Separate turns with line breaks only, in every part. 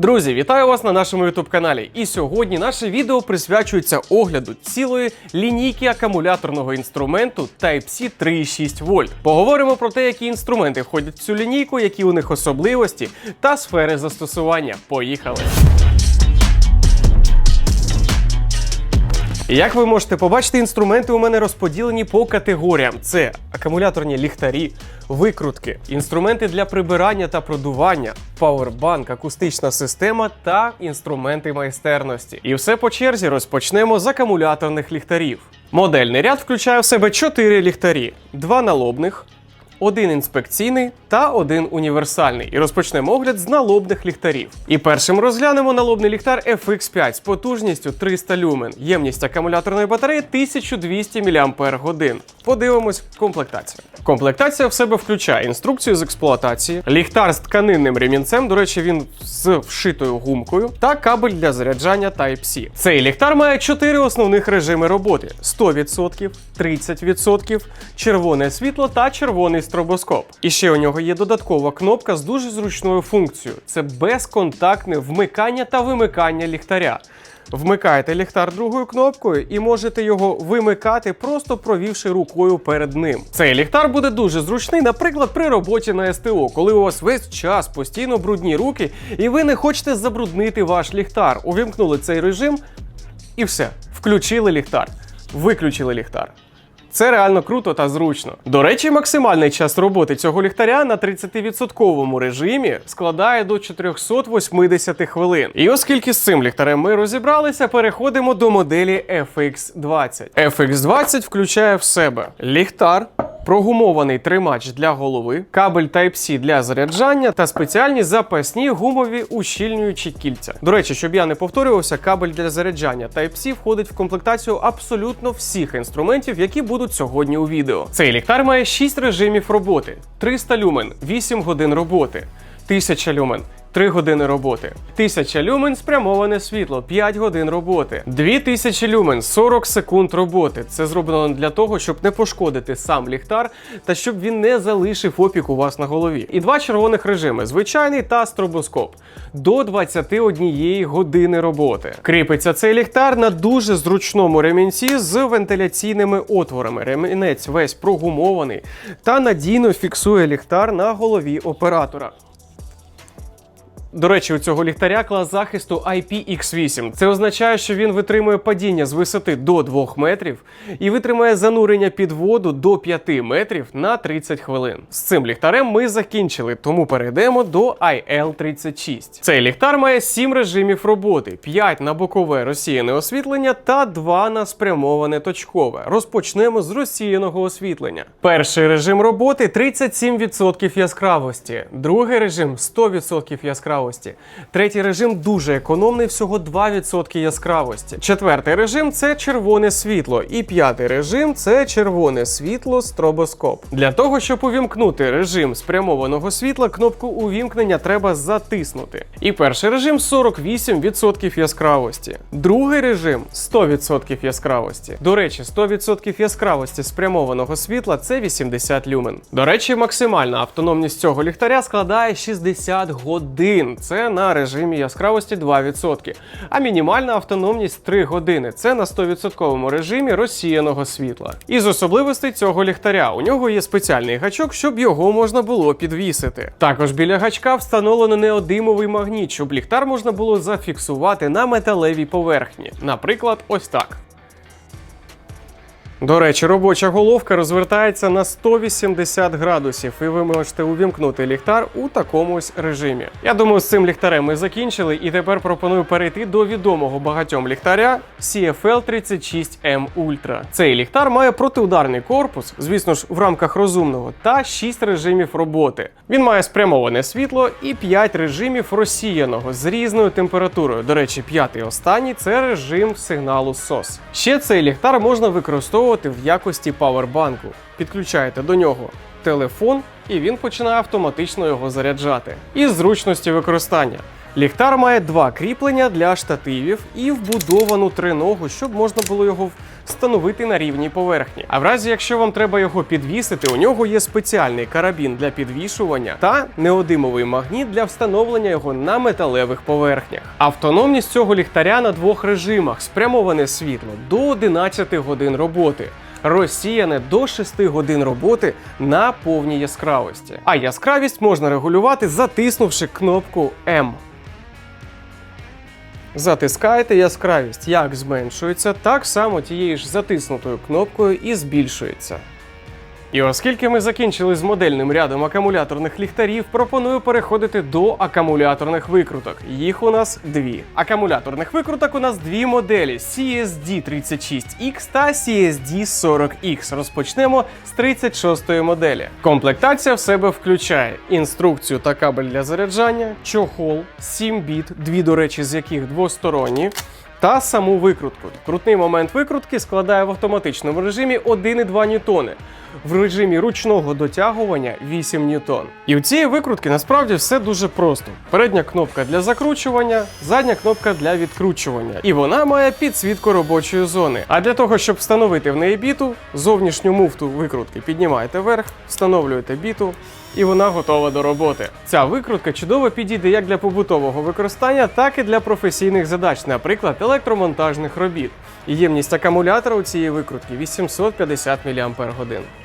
Друзі, вітаю вас на нашому youtube каналі. І сьогодні наше відео присвячується огляду цілої лінійки акумуляторного інструменту Type-C 3,6 вольт. Поговоримо про те, які інструменти входять в цю лінійку, які у них особливості та сфери застосування. Поїхали! Як ви можете побачити, інструменти у мене розподілені по категоріям: це акумуляторні ліхтарі, викрутки, інструменти для прибирання та продування, пауербанк, акустична система та інструменти майстерності. І все по черзі розпочнемо з акумуляторних ліхтарів. Модельний ряд включає в себе 4 ліхтарі: два налобних. Один інспекційний та один універсальний. І розпочнемо огляд з налобних ліхтарів. І першим розглянемо налобний ліхтар FX5 з потужністю 300 люмен. Ємність акумуляторної батареї 1200 мАч. Подивимось комплектацію. Комплектація в себе включає інструкцію з експлуатації, ліхтар з тканинним ремінцем, до речі, він з вшитою гумкою, та кабель для заряджання Type-C. Цей ліхтар має 4 основних режими роботи: 100%, 30%, червоне світло та червоний стробоскоп. І ще у нього є додаткова кнопка з дуже зручною функцією: це безконтактне вмикання та вимикання ліхтаря. Вмикаєте ліхтар другою кнопкою і можете його вимикати, просто провівши рукою перед ним. Цей ліхтар буде дуже зручний, наприклад, при роботі на СТО, коли у вас весь час постійно брудні руки, і ви не хочете забруднити ваш ліхтар. Увімкнули цей режим і все. Включили ліхтар, виключили ліхтар. Це реально круто та зручно. До речі, максимальний час роботи цього ліхтаря на 30% режимі складає до 480 хвилин. І оскільки з цим ліхтарем ми розібралися, переходимо до моделі FX20. FX20 включає в себе ліхтар. Прогумований тримач для голови, кабель Type-C для заряджання та спеціальні запасні гумові ущільнюючі кільця. До речі, щоб я не повторювався, кабель для заряджання Type-C входить в комплектацію абсолютно всіх інструментів, які будуть сьогодні у відео. Цей ліхтар має 6 режимів роботи: 300 люмен, 8 годин роботи, 1000 люмен. 3 години роботи. 1000 люмен спрямоване світло, 5 годин роботи. 2000 люмен 40 секунд роботи. Це зроблено для того, щоб не пошкодити сам ліхтар та щоб він не залишив опік у вас на голові. І два червоних режими: звичайний та стробоскоп. До 21 години роботи. Кріпиться цей ліхтар на дуже зручному ремінці з вентиляційними отворами. Ремінець весь прогумований та надійно фіксує ліхтар на голові оператора. До речі, у цього ліхтаря клас захисту IPX8. Це означає, що він витримує падіння з висоти до 2 метрів і витримає занурення під воду до 5 метрів на 30 хвилин. З цим ліхтарем ми закінчили, тому перейдемо до IL36. Цей ліхтар має 7 режимів роботи: 5 на бокове розсіяне освітлення та 2 на спрямоване точкове. Розпочнемо з розсіяного освітлення. Перший режим роботи 37% яскравості, другий режим 100% яскравості. Третій режим дуже економний, всього 2% яскравості. Четвертий режим це червоне світло. І п'ятий режим це червоне світло стробоскоп. Для того, щоб увімкнути режим спрямованого світла, кнопку увімкнення треба затиснути. І перший режим 48% яскравості. Другий режим 100% яскравості. До речі, 100% яскравості спрямованого світла це 80 люмен. До речі, максимальна автономність цього ліхтаря складає 60 годин. Це на режимі яскравості 2%. А мінімальна автономність 3 години. Це на 100% режимі розсіяного світла. Із особливостей цього ліхтаря у нього є спеціальний гачок, щоб його можна було підвісити. Також біля гачка встановлено неодимовий магніт, щоб ліхтар можна було зафіксувати на металевій поверхні. Наприклад, ось так. До речі, робоча головка розвертається на 180 градусів, і ви можете увімкнути ліхтар у такому ось режимі. Я думаю, з цим ліхтарем ми закінчили, і тепер пропоную перейти до відомого багатьом ліхтаря CFL36M Ultra. Цей ліхтар має протиударний корпус, звісно ж, в рамках розумного, та 6 режимів роботи. Він має спрямоване світло і 5 режимів розсіяного з різною температурою. До речі, п'ятий останній це режим сигналу SOS. Ще цей ліхтар можна використовувати в якості павербанку. Підключаєте до нього телефон, і він починає автоматично його заряджати. Із зручності використання. Ліхтар має два кріплення для штативів і вбудовану триногу, щоб можна було його встановити на рівній поверхні. А в разі, якщо вам треба його підвісити, у нього є спеціальний карабін для підвішування та неодимовий магніт для встановлення його на металевих поверхнях. Автономність цього ліхтаря на двох режимах: спрямоване світло до 11 годин роботи. Розсіяне до 6 годин роботи на повній яскравості. А яскравість можна регулювати, затиснувши кнопку М. Затискаєте яскравість, як зменшується, так само тією ж затиснутою кнопкою і збільшується. І оскільки ми закінчили з модельним рядом акумуляторних ліхтарів, пропоную переходити до акумуляторних викруток. Їх у нас дві. Акумуляторних викруток у нас дві моделі: CSD36X та CSD40X. Розпочнемо з 36-ї моделі. Комплектація в себе включає інструкцію та кабель для заряджання, чохол, 7 біт, дві, до речі, з яких двосторонні. Та саму викрутку. Крутний момент викрутки складає в автоматичному режимі 1,2 ньютони. В режимі ручного дотягування 8 ньютон. І у цієї викрутки насправді все дуже просто. Передня кнопка для закручування, задня кнопка для відкручування. І вона має підсвітку робочої зони. А для того, щоб встановити в неї біту, зовнішню муфту викрутки піднімаєте вверх, встановлюєте біту. І вона готова до роботи. Ця викрутка чудово підійде як для побутового використання, так і для професійних задач, наприклад, електромонтажних робіт. Ємність акумулятора у цієї викрутки 850 мАч.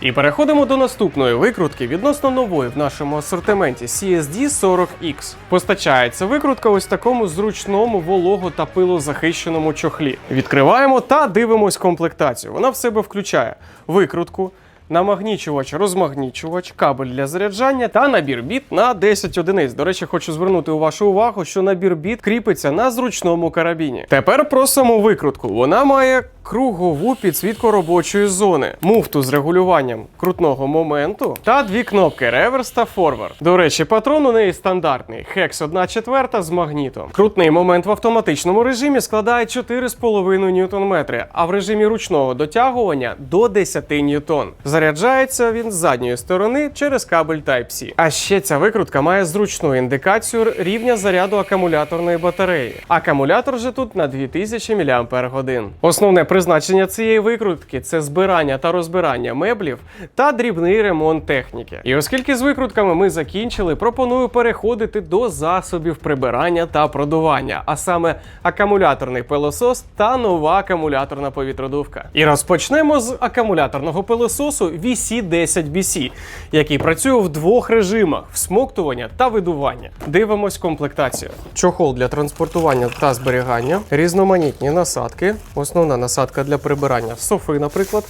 І переходимо до наступної викрутки відносно нової в нашому асортименті CSD40X. Постачається викрутка ось такому зручному волого та пилозахищеному чохлі. Відкриваємо та дивимось комплектацію. Вона в себе включає викрутку. Намагнічувач, розмагнічувач, кабель для заряджання та набір біт на 10 одиниць. До речі, хочу звернути вашу увагу, що набір біт кріпиться на зручному карабіні. Тепер про саму викрутку. Вона має кругову підсвітку робочої зони, муфту з регулюванням крутного моменту та дві кнопки реверс та форвард. До речі, патрон у неї стандартний хекс 1 четверта з магнітом. Крутний момент в автоматичному режимі складає 4,5 Нм, а в режимі ручного дотягування до 10 ньютон. Заряджається він з задньої сторони через кабель Type-C. А ще ця викрутка має зручну індикацію рівня заряду акумуляторної батареї. Акумулятор же тут на 2000 мАч. Основне призначення цієї викрутки це збирання та розбирання меблів та дрібний ремонт техніки. І оскільки з викрутками ми закінчили, пропоную переходити до засобів прибирання та продування, а саме акумуляторний пилосос та нова акумуляторна повітродувка. І розпочнемо з акумуляторного пилососу VC10BC, який працює в двох режимах: всмоктування та видування. Дивимось комплектацію. Чохол для транспортування та зберігання, різноманітні насадки, основна насадка для прибирання софи, наприклад.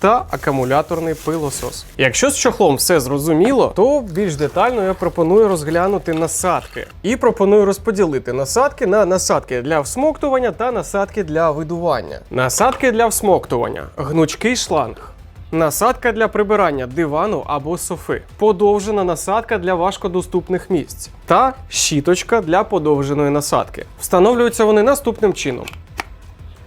Та акумуляторний пилосос. Якщо з чохлом все зрозуміло, то більш детально я пропоную розглянути насадки. І пропоную розподілити насадки на насадки для всмоктування та насадки для видування. Насадки для всмоктування, гнучкий шланг. Насадка для прибирання дивану або софи, подовжена насадка для важкодоступних місць та щіточка для подовженої насадки. Встановлюються вони наступним чином.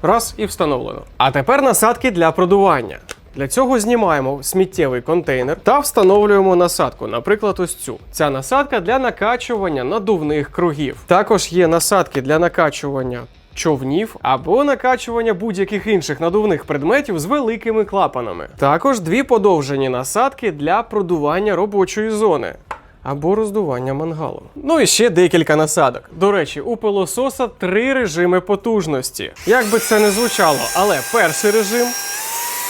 Раз і встановлено. А тепер насадки для продування. Для цього знімаємо сміттєвий контейнер та встановлюємо насадку, наприклад, ось цю. Ця насадка для накачування надувних кругів. Також є насадки для накачування човнів або накачування будь-яких інших надувних предметів з великими клапанами. Також дві подовжені насадки для продування робочої зони. Або роздування мангалу. Ну і ще декілька насадок. До речі, у пилососа три режими потужності. Як би це не звучало, але перший режим,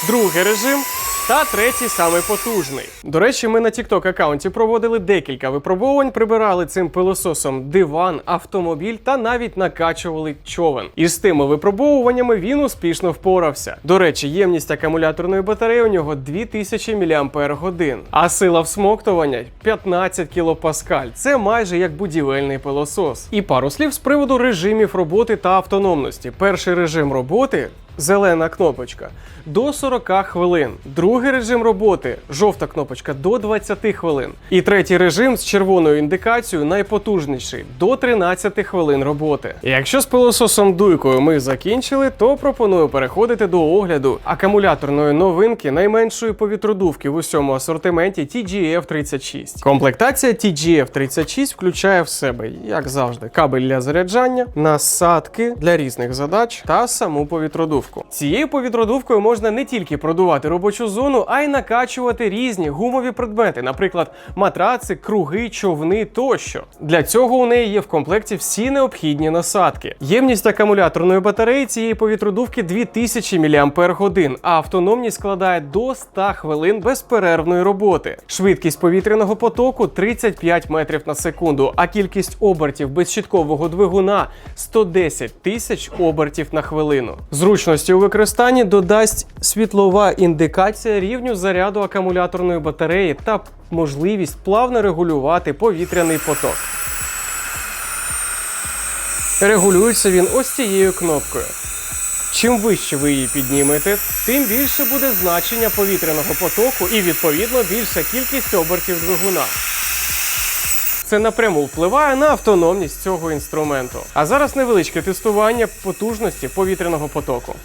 другий режим та третій самий потужний. До речі, ми на TikTok аккаунті проводили декілька випробувань, прибирали цим пилососом диван, автомобіль та навіть накачували човен. І з тими випробовуваннями він успішно впорався. До речі, ємність акумуляторної батареї у нього 2000 мАч, а сила всмоктування 15 кПа. Це майже як будівельний пилосос. І пару слів з приводу режимів роботи та автономності. Перший режим роботи зелена кнопочка до 40 хвилин. Другий режим роботи жовта кнопочка до 20 хвилин. І третій режим з червоною індикацією найпотужніший до 13 хвилин роботи. Якщо з пилососом дуйкою ми закінчили, то пропоную переходити до огляду акумуляторної новинки найменшої повітродувки в усьому асортименті TGF36. Комплектація TGF36 включає в себе, як завжди, кабель для заряджання, насадки для різних задач та саму повітродувку. Цією повітродувкою можна не тільки продувати робочу зону, а й накачувати різні гумові предмети, наприклад, матраци, круги, човни тощо. Для цього у неї є в комплекті всі необхідні насадки. Ємність акумуляторної батареї цієї повітродувки 2000 мАч, а автономність складає до 100 хвилин безперервної роботи. Швидкість повітряного потоку 35 метрів на секунду, а кількість обертів безщіткового двигуна 110 тисяч обертів на хвилину. Зручності у використанні додасть світлова індикація рівню заряду акумуляторної батареї та можливість плавно регулювати повітряний поток. Регулюється він ось цією кнопкою. Чим вище ви її піднімете, тим більше буде значення повітряного потоку і відповідно більша кількість обертів двигуна. Це напряму впливає на автономність цього інструменту. А зараз невеличке тестування потужності повітряного потоку.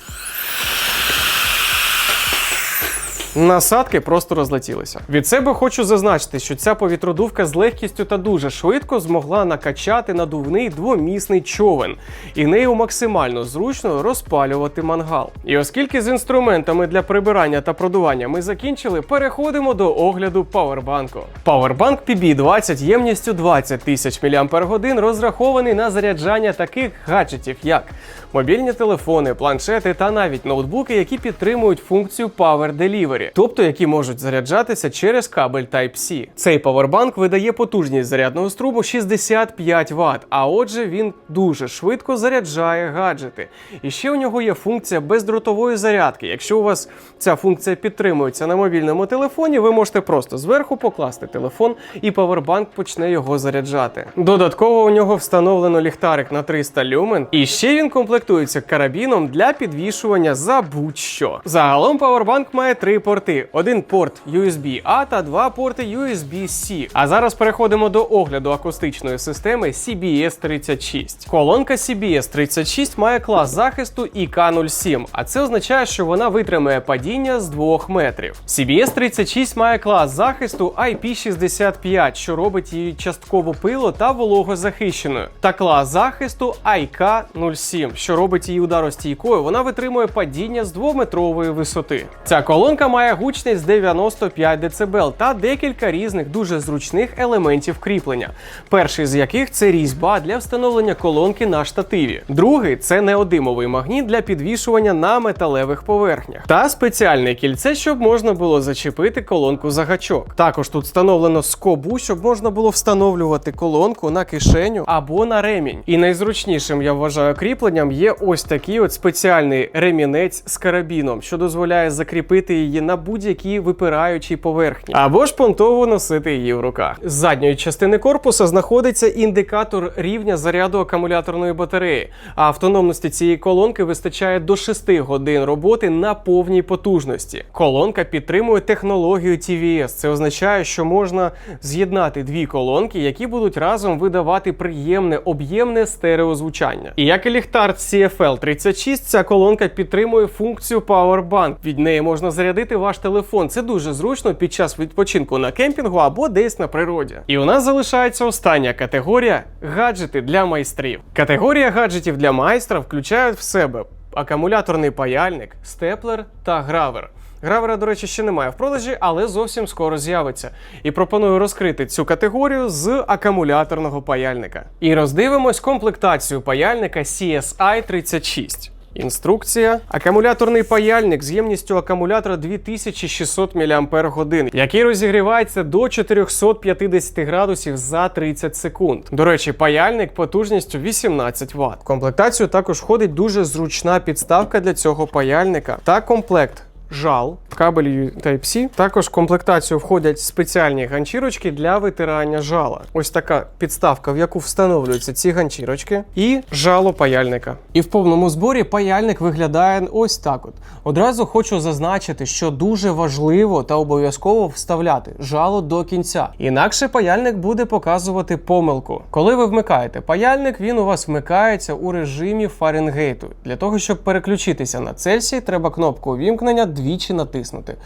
Насадки просто розлетілися. Від себе хочу зазначити, що ця повітродувка з легкістю та дуже швидко змогла накачати надувний двомісний човен, і нею максимально зручно розпалювати мангал. І оскільки з інструментами для прибирання та продування ми закінчили, переходимо до огляду павербанку. Павербанк PB20 ємністю 20 тисяч мАч розрахований на заряджання таких гаджетів, як мобільні телефони, планшети та навіть ноутбуки, які підтримують функцію Power Delivery, тобто які можуть заряджатися через кабель Type-C. Цей павербанк видає потужність зарядного струму 65 Вт, а отже, він дуже швидко заряджає гаджети. І ще у нього є функція бездротової зарядки. Якщо у вас ця функція підтримується на мобільному телефоні, ви можете просто зверху покласти телефон, і павербанк почне його заряджати. Додатково у нього встановлено ліхтарик на 300 люмен, і ще він комплектується карабіном для підвішування за будь-що. Загалом павербанк має три порти: один порт USB-A та два порти USB-C. А зараз переходимо до огляду акустичної системи CBS36. Колонка CBS36 має клас захисту IK07, а це означає, що вона витримає падіння з 2 метрів. CBS36 має клас захисту IP65, що робить її частково пило та вологозахищеною, та клас захисту IK07, що робить її ударостійкою. Вона витримує падіння з 2-метрової висоти. Ця колонка має гучність 95 дБ та декілька різних дуже зручних елементів кріплення. Перший з яких це різьба для встановлення колонки на штативі. Другий це неодимовий магніт для підвішування на металевих поверхнях. Та спеціальне кільце, щоб можна було зачепити колонку за гачок. Також тут встановлено скобу, щоб можна було встановлювати колонку на кишеню або на ремінь. І найзручнішим я вважаю кріпленням є ось такий от спеціальний ремінець з карабіном, що дозволяє закріпити її на будь-якій випираючій поверхні, або ж понтово носити її в руках. З задньої частини корпуса знаходиться індикатор рівня заряду акумуляторної батареї. А автономності цієї колонки вистачає до 6 годин роботи на повній потужності. Колонка підтримує технологію TVS. Це означає, що можна з'єднати дві колонки, які будуть разом видавати приємне об'ємне стереозвучання. І як і ліхтар CFL36, ця колонка підтримує функцію Powerbank. Від неї можна зарядити ваш телефон. Це дуже зручно під час відпочинку на кемпінгу або десь на природі. І у нас залишається остання категорія гаджети для майстрів. Категорія гаджетів для майстра включає в себе акумуляторний паяльник, степлер та гравер. Гравера, до речі, ще немає в продажі, але зовсім скоро з'явиться. І пропоную розкрити цю категорію з акумуляторного паяльника. І роздивимось комплектацію паяльника CSI 36. Інструкція. Акумуляторний паяльник з ємністю акумулятора 2600 мАч, який розігрівається до 450 градусів за 30 секунд. До речі, паяльник потужністю 18 Вт. В комплектацію також входить дуже зручна підставка для цього паяльника та комплект жал, кабель Type-C. Також в комплектацію входять спеціальні ганчірочки для витирання жала. Ось така підставка, в яку встановлюються ці ганчірочки, і жало паяльника. І в повному зборі паяльник виглядає ось так. От одразу хочу зазначити, що дуже важливо та обов'язково вставляти жало до кінця. Інакше паяльник буде показувати помилку. Коли ви вмикаєте паяльник, він у вас вмикається у режимі Фаренгейту. Для того, щоб переключитися на Цельсій, треба кнопку увімкнення двічі натиснути.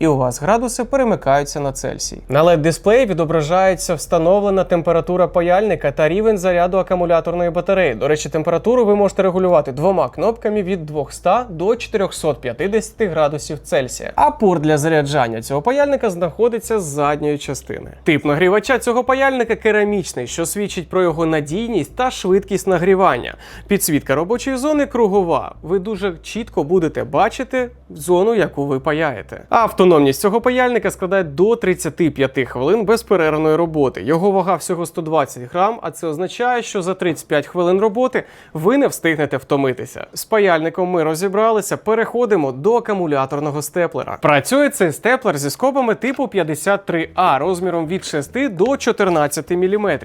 І у вас градуси перемикаються на Цельсій. На led дисплеї відображається встановлена температура паяльника та рівень заряду акумуляторної батареї. До речі, температуру ви можете регулювати двома кнопками від 200 до 450 градусів Цельсія. А порт для заряджання цього паяльника знаходиться з задньої частини. Тип нагрівача цього паяльника керамічний, що свідчить про його надійність та швидкість нагрівання. Підсвітка робочої зони кругова. Ви дуже чітко будете бачити зону, яку ви паяєте. Автономність цього паяльника складає до 35 хвилин безперервної роботи. Його вага всього 120 грам, а це означає, що за 35 хвилин роботи ви не встигнете втомитися. З паяльником ми розібралися. Переходимо до акумуляторного степлера. Працює цей степлер зі скобами типу 53А розміром від 6 до 14 мм.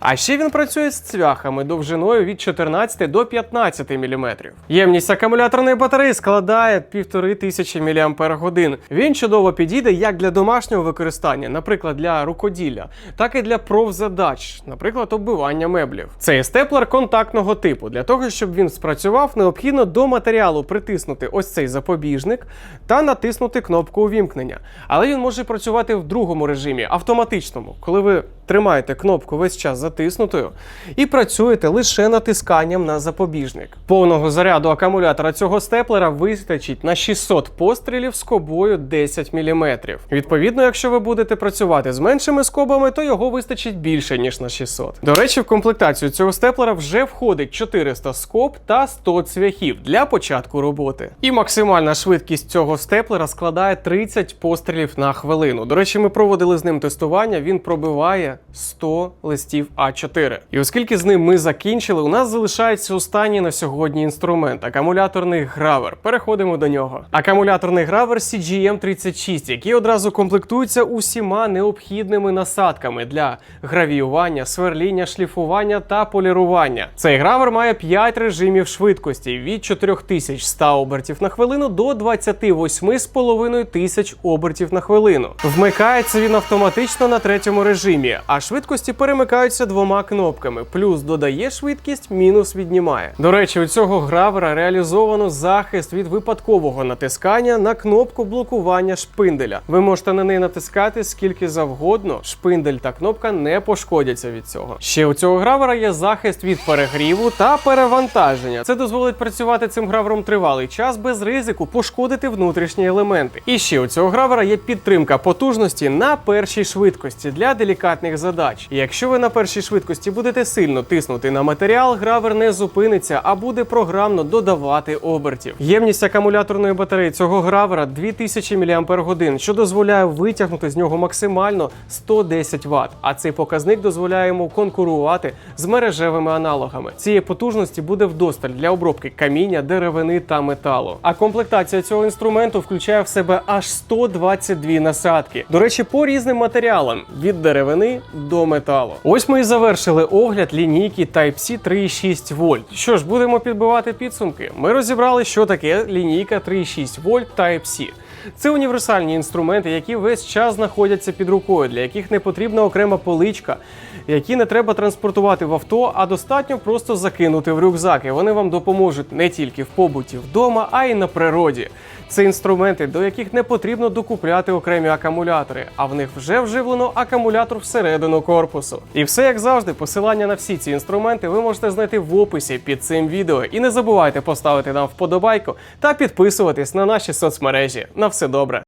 А ще він працює з цвяхами довжиною від 14 до 15 мм. Ємність акумуляторної батареї складає 1500 мАч. Він чудово підійде як для домашнього використання, наприклад, для рукоділля, так і для профзадач, наприклад, оббивання меблів. Це степлер контактного типу. Для того, щоб він спрацював, необхідно до матеріалу притиснути ось цей запобіжник та натиснути кнопку увімкнення. Але він може працювати в другому режимі, автоматичному, коли ви тримаєте кнопку весь час затиснутою і працюєте лише натисканням на запобіжник. Повного заряду акумулятора цього степлера вистачить на 600 пострілів з кобою 10 мм. Відповідно, якщо ви будете працювати з меншими скобами, то його вистачить більше ніж на 600. До речі, в комплектацію цього степлера вже входить 400 скоб та 100 цвяхів для початку роботи. І максимальна швидкість цього степлера складає 30 пострілів на хвилину. До речі, ми проводили з ним тестування. Він пробиває 100 листів А4. І оскільки з ним ми закінчили, у нас залишається останній на сьогодні інструмент акумуляторний гравер. Переходимо до нього. Акумуляторний гравер CGM36, який одразу комплектується усіма необхідними насадками для гравіювання, сверління, шліфування та полірування. Цей гравер має 5 режимів швидкості від 4100 обертів на хвилину до 28,5 тисяч обертів на хвилину. Вмикається він автоматично на третьому режимі, а швидкості перемикаються двома кнопками: плюс додає швидкість, мінус віднімає. До речі, у цього гравера реалізовано захист від випадкового натискання на кнопку блокування шпинделя. Ви можете на неї натискати скільки завгодно. Шпиндель та кнопка не пошкодяться від цього. Ще у цього гравера є захист від перегріву та перевантаження. Це дозволить працювати цим гравером тривалий час без ризику пошкодити внутрішні елементи. І ще у цього гравера є підтримка потужності на першій швидкості для делікатних задач. І якщо ви на першій швидкості будете сильно тиснути на матеріал, гравер не зупиниться, а буде програмно додавати обертів. Ємність акумуляторної батареї цього гравера 2000 мАч, що дозволяє витягнути з нього максимально 110 Вт. А цей показник дозволяє йому конкурувати з мережевими аналогами. Цієї потужності буде вдосталь для обробки каміння, деревини та металу. А комплектація цього інструменту включає в себе аж 122 насадки. До речі, по різним матеріалам від деревини до металу. Ось ми і завершили огляд лінійки Type-C 3,6 вольт. Що ж, будемо підбивати підсумки. Ми розібрали, що таке лінійка 3,6 вольт Type-C. Це універсальні інструменти, які весь час знаходяться під рукою, для яких не потрібна окрема поличка, які не треба транспортувати в авто, а достатньо просто закинути в рюкзак. І вони вам допоможуть не тільки в побуті вдома, а й на природі. Це інструменти, до яких не потрібно докупляти окремі акумулятори, а в них вже вживлено акумулятор всередину корпусу. І все як завжди, посилання на всі ці інструменти ви можете знайти в описі під цим відео. І не забувайте поставити нам вподобайку та підписуватись на наші соцмережі. На все добре.